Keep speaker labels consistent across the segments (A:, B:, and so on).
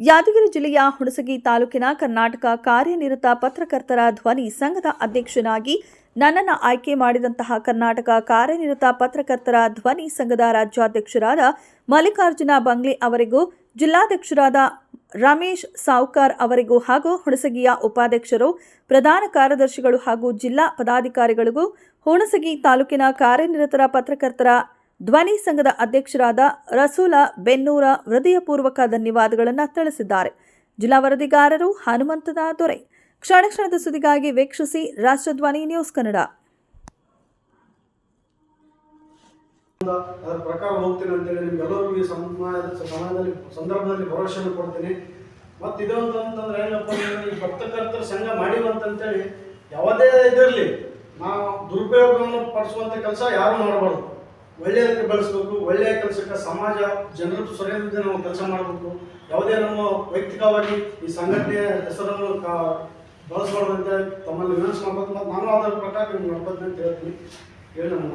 A: ಯಾದಗಿರಿ ಜಿಲ್ಲೆಯ ಹುಣಸಗಿ ತಾಲೂಕಿನ ಕರ್ನಾಟಕ ಕಾರ್ಯನಿರತ ಪತ್ರಕರ್ತರ ಧ್ವನಿ ಸಂಘದ ಅಧ್ಯಕ್ಷನಾಗಿ ನನ್ನನ್ನು ಆಯ್ಕೆ ಮಾಡಿದಂತಹ ಕರ್ನಾಟಕ ಕಾರ್ಯನಿರತ ಪತ್ರಕರ್ತರ ಧ್ವನಿ ಸಂಘದ ರಾಜ್ಯಾಧ್ಯಕ್ಷರಾದ ಮಲ್ಲಿಕಾರ್ಜುನ ಬಂಗ್ಲೆ ಅವರಿಗೂ, ಜಿಲ್ಲಾಧ್ಯಕ್ಷರಾದ ರಮೇಶ್ ಸಾವ್ಕಾರ್ ಅವರಿಗೂ ಹಾಗೂ ಹುಣಸಗಿಯ ಉಪಾಧ್ಯಕ್ಷರು, ಪ್ರಧಾನ ಕಾರ್ಯದರ್ಶಿಗಳು ಹಾಗೂ ಜಿಲ್ಲಾ ಪದಾಧಿಕಾರಿಗಳಿಗೂ ಹುಣಸಗಿ ತಾಲೂಕಿನ ಕಾರ್ಯನಿರತರ ಪತ್ರಕರ್ತರ ಧ್ವನಿ ಸಂಘದ ಅಧ್ಯಕ್ಷರಾದ ರಸೂಲ ಬೆನ್ನೂರ ಹೃದಯಪೂರ್ವಕ ಧನ್ಯವಾದಗಳನ್ನು ತಿಳಿಸಿದ್ದಾರೆ. ಜಿಲ್ಲಾ ವರದಿಗಾರರು ಹನುಮಂತದ ದೊರೆ. ಕ್ಷಣ ಕ್ಷಣದ ಸುದ್ದಿಗಾಗಿ ವೀಕ್ಷಿಸಿ ರಾಷ್ಟ್ರಧ್ವನಿ ನ್ಯೂಸ್ ಕನ್ನಡ.
B: ಅದರ ಪ್ರಕಾರ ಹೋಗ್ತೇನೆ ಅಂತೇಳಿ ನಿಮ್ಗೆಲ್ಲರಿಗೂ ಈ ಸಮಯದ ಸಮಯದಲ್ಲಿ, ಸಂದರ್ಭದಲ್ಲಿ ಭರವಸೆಯನ್ನು ಕೊಡ್ತೀನಿ. ಮತ್ತು ಇದೊಂದು ಅಂತಂದ್ರೆ ಏನಪ್ಪ ಈ ಪತ್ರಕರ್ತರ ಸಂಘ ಮಾಡಿವಂತಂತೇಳಿ ಯಾವುದೇ ಇದರಲ್ಲಿ ನಾವು ದುರುಪಯೋಗವನ್ನು ಪಡಿಸುವಂಥ ಕೆಲಸ ಯಾರು ಮಾಡಬಾರ್ದು. ಒಳ್ಳೆಯದಕ್ಕೆ ಬಳಸಬೇಕು ಒಳ್ಳೆಯ ಕೆಲಸಕ್ಕೆ ಸಮಾಜ ಜನರ ಸರಿಯಾದ ನಾವು ಕೆಲಸ ಮಾಡಬೇಕು. ಯಾವುದೇ ನಮ್ಮ ವೈಯಕ್ತಿಕವಾಗಿ ಈ ಸಂಘಟನೆಯ ಹೆಸರನ್ನು ಕಾ ತಮ್ಮಲ್ಲಿ ವಿನಂತಿ ಮಾಡಬೇಕು. ಮತ್ತು ನಾನು ಅದರ ಪ್ರಕಾರ ನಿಮ್ಗೆ ನೋಡ್ಬೋದು ಅಂತ ಹೇಳ್ತೀನಿ. ಹೇಳಿ ನಾನು.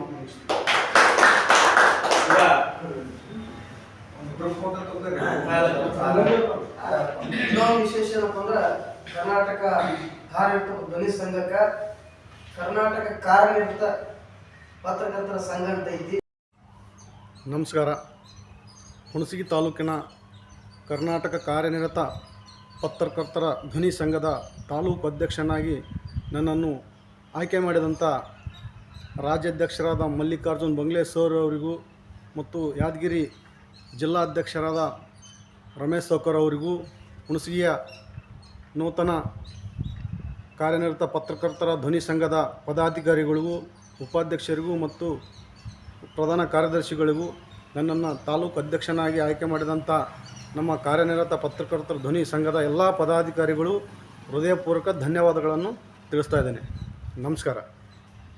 C: ಇನ್ನೊಂದು ವಿಶೇಷ ಏನಪ್ಪ ಅಂದ್ರೆ ಕರ್ನಾಟಕ ಕಾರ್ಯನಿರತ ಧ್ವನಿ ಸಂಘಕ್ಕೆ ಕರ್ನಾಟಕ ಕಾರ್ಯನಿರತ ಪತ್ರಕರ್ತರ ಸಂಘ ಅಂತ ಐತಿ.
B: ನಮಸ್ಕಾರ. ಹುಣಸಗಿ ತಾಲೂಕಿನ ಕರ್ನಾಟಕ ಕಾರ್ಯನಿರತ ಪತ್ರಕರ್ತರ ಧ್ವನಿ ಸಂಘದ ತಾಲೂಕು ಅಧ್ಯಕ್ಷನಾಗಿ ನನ್ನನ್ನು ಆಯ್ಕೆ ಮಾಡಿದಂಥ ರಾಜ್ಯಾಧ್ಯಕ್ಷರಾದ ಮಲ್ಲಿಕಾರ್ಜುನ್ ಬಂಗ್ಲೆ ಸರ್ ಅವರಿಗೂ ಮತ್ತು ಯಾದಗಿರಿ ಜಿಲ್ಲಾಧ್ಯಕ್ಷರಾದ ರಮೇಶ್ ಸೌಕರ್ ಅವರಿಗೂ ಹುಣಸಗಿಯ ನೂತನ ಕಾರ್ಯನಿರತ ಪತ್ರಕರ್ತರ ಧ್ವನಿ ಸಂಘದ ಪದಾಧಿಕಾರಿಗಳಿಗೂ, ಉಪಾಧ್ಯಕ್ಷರಿಗೂ ಮತ್ತು ಪ್ರಧಾನ ಕಾರ್ಯದರ್ಶಿಗಳಿಗೂ ನನ್ನನ್ನು ತಾಲೂಕು ಅಧ್ಯಕ್ಷನಾಗಿ ಆಯ್ಕೆ ಮಾಡಿದಂಥ ನಮ್ಮ ಕಾರ್ಯನಿರತ ಪತ್ರಕರ್ತರ ಧ್ವನಿ ಸಂಘದ ಎಲ್ಲ ಪದಾಧಿಕಾರಿಗಳು ಹೃದಯಪೂರ್ವಕ ಧನ್ಯವಾದಗಳನ್ನು ತಿಳಿಸ್ತಾ ಇದ್ದೇನೆ. ನಮಸ್ಕಾರ.